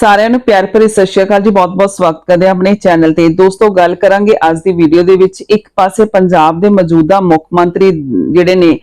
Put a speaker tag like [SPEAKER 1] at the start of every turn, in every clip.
[SPEAKER 1] ਸਾਰਿਆਂ ਨੂੰ ਪਿਆਰ ਭਰੀ ਸਤਿ ਸ਼੍ਰੀ ਅਕਾਲ ਜੀ, ਬਹੁਤ-ਬਹੁਤ ਸਵਾਗਤ ਕਰਦੇ ਹਾਂ ਆਪਣੇ ਚੈਨਲ ਤੇ। ਦੋਸਤੋ, ਗੱਲ ਕਰਾਂਗੇ ਅੱਜ ਦੀ ਵੀਡੀਓ ਦੇ ਵਿੱਚ। ਇੱਕ ਪਾਸੇ ਪੰਜਾਬ ਦੇ ਮੌਜੂਦਾ ਮੁੱਖ ਮੰਤਰੀ ਜਿਹੜੇ ਨੇ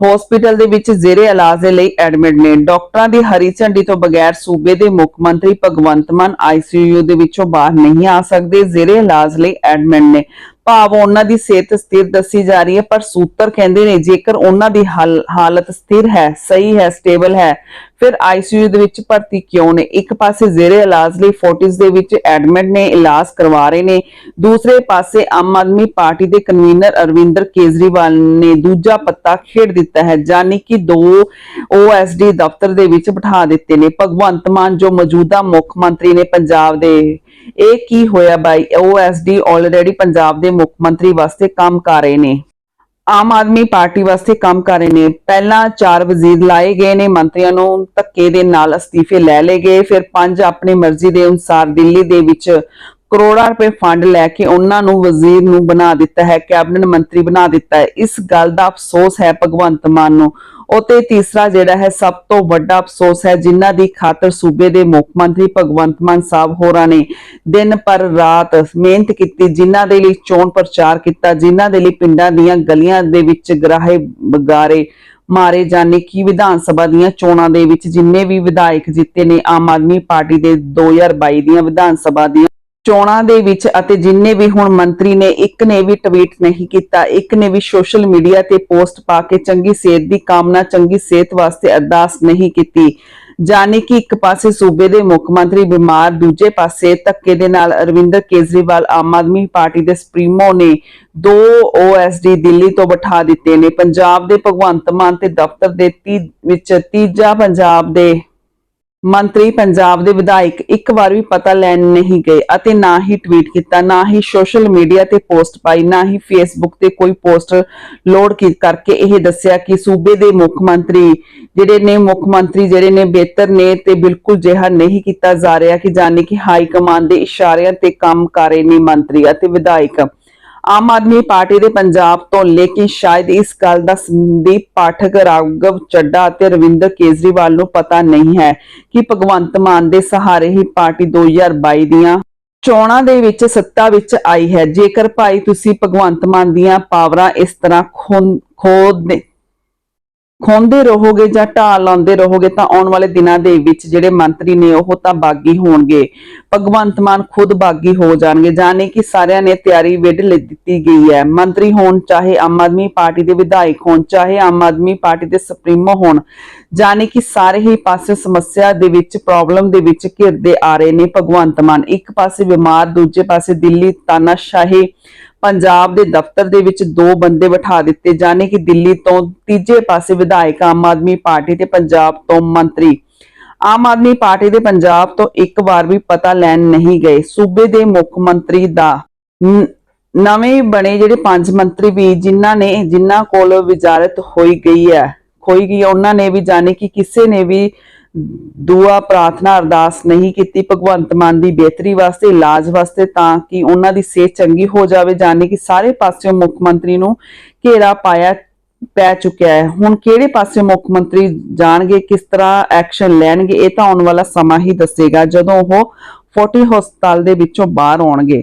[SPEAKER 1] ਹਸਪੀਟਲ ਦੇ ਵਿੱਚ ਜ਼ੇਰੇ ਇਲਾਜ ਦੇ ਲਈ ਐਡਮਿਟ ਨੇ। ਡਾਕਟਰਾਂ ਦੀ ਹਰੀ ਝੰਡੀ ਤੋਂ ਬਗੈਰ ਸੂਬੇ ਦੇ ਮੁੱਖ ਮੰਤਰੀ ਭਗਵੰਤ ਮਾਨ ਆਈਸੀਯੂ ਦੇ ਵਿੱਚੋਂ ਬਾਹਰ ਨਹੀਂ ਆ ਸਕਦੇ, ਜ਼ੇਰੇ ਇਲਾਜ ਲਈ ਐਡਮਿਟ ਨੇ। ਭਾਵ ਉਹਨਾਂ ਦੀ ਸਿਹਤ ਸਥਿਰ ਦੱਸੀ ਜਾ ਰਹੀ ਹੈ, ਪਰ ਸੂਤਰ ਕਹਿੰਦੇ ਨੇ ਜੇਕਰ ਉਹਨਾਂ ਦੀ ਹਾਲਤ ਸਥਿਰ ਹੈ, ਸਹੀ ਹੈ, ਸਟੇਬਲ ਹੈ, ਫਿਰ ਆਈਸੀਯੂ ਦੇ ਵਿੱਚ ਭਰਤੀ ਕਿਉਂ ਨੇ? ਇੱਕ ਪਾਸੇ ਜ਼ੇਰੇ ਇਲਾਜ ਲਈ ਫੋਰਟਿਸ ਦੇ ਵਿੱਚ ਐਡਮਿਟ ਨੇ, ਇਲਾਜ ਕਰਵਾ ਰਹੇ ਨੇ। ਦੂਸਰੇ ਪਾਸੇ ਆਮ ਆਦਮੀ ਪਾਰਟੀ ਦੇ ਕਨਵੀਨਰ ਅਰਵਿੰਦਰ ਕੇਜਰੀਵਾਲ ਨੇ ਦੂਜਾ ਪੱਤਾ ਖੇਡ ਦਿੱਤਾ ਹੈ ਜਾਨੀ ਕਿ ਦੋ ਓਐਸਡੀ ਦਫ਼ਤਰ ਦੇ ਵਿੱਚ ਬਿਠਾ ਦਿੱਤੇ ਨੇ। ਭਗਵੰਤ ਮਾਨ, ਜੋ ਮੌਜੂਦਾ ਮੁੱਖ ਮੰਤਰੀ ਨੇ ਪੰਜਾਬ ਦੇ, ਇਹ ਕੀ ਹੋਇਆ ਬਾਈ? ਓਐਸਡੀ ਆਲਰੇਡੀ ਪੰਜਾਬ ਦੇ ਮੁੱਖ ਮੰਤਰੀ ਵਾਸਤੇ ਕੰਮ ਕਰ ਰਹੇ ਨੇ। ਆਮ ਆਦਮੀ ਪਾਰਟੀ ਵਾਸਤੇ ਕੰਮ ਕਰ ਰਹੇ ਨੇ। ਪਹਿਲਾਂ ਚਾਰ ਵਜ਼ੀਰ ਲਾਏ ਗਏ ਨੇ, ਮੰਤਰੀਆਂ ਨੂੰ ਧੱਕੇ ਦੇ ਨਾਲ ਅਸਤੀਫੇ ਲੈ ਲਏ ਗਏ। ਫਿਰ ਪੰਜ ਆਪਣੀ ਮਰਜ਼ੀ ਦੇ ਅਨੁਸਾਰ ਦਿੱਲੀ ਦੇ ਵਿੱਚ ਕਰੋੜਾਂ ਰੁਪਏ ਫੰਡ ਲੈ ਕੇ ਉਹਨਾਂ ਨੂੰ ਵਜ਼ੀਰ ਨੂੰ ਬਣਾ ਦਿੱਤਾ ਹੈ, ਕੈਬਨਿਟ ਮੰਤਰੀ ਬਣਾ ਦਿੱਤਾ ਹੈ। ਇਸ ਗੱਲ ਦਾ ਅਫਸੋਸ ਹੈ ਭਗਵੰਤ ਮਾਨ ਨੂੰ। ਉਤੇ ਤੀਸਰਾ ਜਿਹੜਾ ਹੈ, ਸਭ ਤੋਂ ਵੱਡਾ ਅਫਸੋਸ ਹੈ, ਜਿਨ੍ਹਾਂ ਦੀ ਖਾਤਰ ਸੂਬੇ ਦੇ ਮੁੱਖ ਮੰਤਰੀ ਭਗਵੰਤ ਮਾਨ ਸਾਹਿਬ ਹੋਰਾਂ ਨੇ ਦਿਨ ਪਰ ਰਾਤ ਮਿਹਨਤ ਕੀਤੀ, ਜਿਨ੍ਹਾਂ ਦੇ ਲਈ ਚੋਣ ਪ੍ਰਚਾਰ ਕੀਤਾ, ਜਿਨ੍ਹਾਂ ਦੇ ਲਈ ਪਿੰਡਾਂ ਦੀਆਂ ਗਲੀਆਂ ਦੇ ਵਿੱਚ ਗਰਾਹੇ ਬਗਾਰੇ ਮਾਰੇ ਜਾਣੇ। ਕੀ ਵਿਧਾਨ ਸਭਾ ਦੀਆਂ ਚੋਣਾਂ ਦੇ ਵਿੱਚ ਜਿੰਨੇ ਵੀ ਵਿਧਾਇਕ ਜਿੱਤੇ ਨੇ, ਆਮ ਆਦਮੀ ਪਾਰਟੀ ਦੇ 2022 ਦੀਆਂ ਵਿਧਾਨ ਸਭਾ ਦੀਆਂ ਚੋਣਾਂ ਦੇ ਵਿੱਚ ਅਤੇ ਜਿੰਨੇ ਵੀ ਹੁਣ ਮੰਤਰੀ ਨੇ, ਇੱਕ ਨੇ ਵੀ ਟਵੀਟ ਨਹੀਂ ਕੀਤਾ, ਇੱਕ ਨੇ ਵੀ ਸੋਸ਼ਲ ਮੀਡੀਆ ਤੇ ਪੋਸਟ ਪਾ ਕੇ ਚੰਗੀ ਸਿਹਤ ਦੀ ਕਾਮਨਾ, ਚੰਗੀ ਸਿਹਤ ਵਾਸਤੇ ਅਰਦਾਸ ਨਹੀਂ ਕੀਤੀ। ਜਾਣੀ ਕਿ ਇੱਕ ਪਾਸੇ ਸੂਬੇ ਦੇ ਮੁੱਖ ਮੰਤਰੀ ਬਿਮਾਰ, ਦੂਜੇ ਪਾਸੇ ਧੱਕੇ ਦੇ ਨਾਲ ਅਰਵਿੰਦਰ ਕੇਜਰੀਵਾਲ ਆਮ ਆਦਮੀ ਪਾਰਟੀ ਦੇ ਸੁਪਰੀਮੋ ਨੇ ਦੋ ਓਐਸਡੀ ਦਿੱਲੀ ਤੋਂ ਬਿਠਾ ਦਿੱਤੇ ਨੇ। ਪੰਜਾਬ ਦੇ ਭਗਵੰਤ ਮਾਨ ਤੇ ਦਫ਼ਤਰ ਦੇ ਤੀ- ਵਿੱਚ ਤੀਜਾ ਪੰਜਾਬ ਦੇ ਮੰਤਰੀ ਪੰਜਾਬ ਦੇ ਵਿਧਾਇਕ ਇੱਕ ਵਾਰ ਵੀ ਪਤਾ ਲੈਣ ਨਹੀਂ ਗਏ ਅਤੇ ਨਾ ਹੀ ਟਵੀਟ ਕੀਤਾ, ਨਾ ਹੀ ਸੋਸ਼ਲ ਮੀਡੀਆ ਤੇ ਪੋਸਟ ਪਾਈ, ਨਾ ਹੀ ਫੇਸਬੁੱਕ ਤੇ ਕੋਈ ਪੋਸਟ ਲੋਡ ਕਰਕੇ ਇਹ ਦੱਸਿਆ ਕਿ ਸੂਬੇ ਦੇ ਮੁੱਖ ਮੰਤਰੀ ਜਿਹੜੇ ਨੇ, ਮੁੱਖ ਮੰਤਰੀ ਜਿਹੜੇ ਨੇ ਬਿਹਤਰ ਨੇ ਤੇ ਬਿਲਕੁਲ ਜਿਹਾ ਨਹੀਂ ਕੀਤਾ ਜਾ ਰਿਹਾ ਕਿ ਜਾਨੀ ਕਿ ਹਾਈ ਕਮਾਂਡ ਦੇ ਇਸ਼ਾਰਿਆਂ ਤੇ ਕੰਮ ਕਰ ਰਹੇ ਨੇ ਮੰਤਰੀ ਅਤੇ ਵਿਧਾਇਕ। ਆਮ ਆਦਮੀ ਪਾਰਟੀ ਦੇ ਪੰਜਾਬ ਤੋਂ ਲੇਕਿਨ ਸ਼ਾਇਦ ਇਸ ਗੱਲ ਦਾ ਸੰਦੀਪ ਪਾਠਕ ਰਾਘਵ ਚੱਡਾ ਅਤੇ ਰਵਿੰਦਰ ਕੇਜਰੀਵਾਲ ਨੂੰ ਪਤਾ ਨਹੀਂ ਹੈ ਕਿ ਭਗਵੰਤ ਮਾਨ ਦੇ ਸਹਾਰੇ ਹੀ ਪਾਰਟੀ 2022 ਦੀਆਂ ਚੋਣਾਂ ਦੇ ਵਿੱਚ ਸੱਤਾ ਵਿੱਚ ਆਈ ਹੈ। ਜੇਕਰ ਭਾਈ ਤੁਸੀਂ ਭਗਵੰਤ ਮਾਨ ਦੀਆਂ ਪਾਵਰਾਂ ਇਸ ਤਰ੍ਹਾਂ ਖੋ- ਖੋਦ ਖੋਂਦੇ ਰਹੋਗੇ ਜਾਂ ਢਾਲ ਲਾਉਂਦੇ ਰਹੋਗੇ ਤਾਂ ਆਉਣ ਵਾਲੇ ਦਿਨਾਂ ਦੇ ਵਿੱਚ ਜਿਹੜੇ ਮੰਤਰੀ ਨੇ ਉਹ ਤਾਂ ਬਾਗੀ ਹੋਣਗੇ। ਭਗਵੰਤ ਮਾਨ ਖੁਦ ਬਾਗੀ ਹੋ ਜਾਣਗੇ। ਜਾਣੇ ਕਿ ਸਾਰਿਆਂ ਨੇ ਤਿਆਰੀ ਵਿੱਢ ਦਿੱਤੀ ਗਈ ਹੈ। ਮੰਤਰੀ ਹੋਣ ਚਾਹੇ ਆਮ ਆਦਮੀ ਪਾਰਟੀ ਦੇ ਵਿਧਾਇਕ ਹੋਣ, ਚਾਹੇ ਆਮ ਆਦਮੀ ਪਾਰਟੀ ਦੇ ਸੁਪਰੀਮੋ ਹੋਣ, ਜਾਣੇ ਕਿ ਸਾਰੇ ਹੀ ਪਾਸੇ ਸਮੱਸਿਆ ਦੇ ਵਿੱਚ ਪ੍ਰੋਬਲਮ ਦੇ ਵਿੱਚ ਘਿਰਦੇ ਆ ਰਹੇ ਨੇ ਭਗਵੰਤ ਮਾਨ। ਇੱਕ ਪਾਸੇ ਬਿਮਾਰ, ਦੂਜੇ ਪਾਸੇ ਦਿੱਲੀ ਤਾਨਾਸ਼ਾਹੀ ਪੰਜਾਬ ਦੇ ਦਫ਼ਤਰ ਦੇ ਵਿੱਚ ਦੋ ਬੰਦੇ ਬਿਠਾ ਦਿੱਤੇ ਜਾਣੇ ਕਿ ਦਿੱਲੀ ਤੋਂ ਤੀਜੇ ਪਾਸੇ ਵਿਧਾਇਕ ਆਮ ਆਦਮੀ ਪਾਰਟੀ ਤੇ ਪੰਜਾਬ ਤੋਂ ਮੰਤਰੀ। ਆਮ ਆਦਮੀ ਪਾਰਟੀ ਦੇ ਪੰਜਾਬ ਤੋਂ ਇੱਕ ਵਾਰ ਵੀ ਪਤਾ ਲੈਣ ਨਹੀਂ ਗਏ। ਸੂਬੇ ਦੇ ਮੁੱਖ ਮੰਤਰੀ ਦਾ ਨਵੇਂ ਬਣੇ ਜਿਹੜੇ ਪੰਜ ਮੰਤਰੀ ਵੀ ਜਿਨ੍ਹਾਂ ਨੇ ਜਿਨ੍ਹਾਂ ਕੋਲ ਵਿਜ਼ਾਰਤ ਹੋਈ ਗਈ ਹੈ ਖੋਈ ਗਈ ਹੈ, ਉਹਨਾਂ ਨੇ ਵੀ ਜਾਣੇ ਕਿ ਕਿਸੇ ਨੇ ਵੀ ਦੁਆ ਪ੍ਰਾਰਥਨਾ ਅਰਦਾਸ ਨਹੀਂ ਕੀਤੀ, ਭਗਵੰਤ ਮਾਨ ਦੀ ਬਿਹਤਰੀ ਵਾਸਤੇ, ਇਲਾਜ ਵਾਸਤੇ, ਤਾਂ ਕਿ ਉਹਨਾਂ ਦੀ ਸਿਹਤ ਚੰਗੀ ਹੋ ਜਾਵੇ, ਜਾਣੇ ਕਿ ਸਾਰੇ ਪਾਸਿਓਂ ਮੁੱਖ ਮੰਤਰੀ ਨੂੰ ਘੇਰਾ ਪਾਇਆ ਪੈ ਚੁੱਕਿਆ ਹੈ। ਹੁਣ ਕਿਹੜੇ ਪਾਸੇ ਮੁੱਖ ਮੰਤਰੀ ਜਾਣਗੇ, ਕਿਸ ਤਰ੍ਹਾਂ ਐਕਸ਼ਨ ਲੈਣਗੇ, ਇਹ ਤਾਂ ਆਉਣ ਵਾਲਾ ਸਮਾਂ ਹੀ ਦੱਸੇਗਾ, ਜਦੋਂ ਉਹ 40 ਹਸਪਤਾਲ ਦੇ ਵਿੱਚੋਂ ਬਾਹਰ ਆਉਣਗੇ।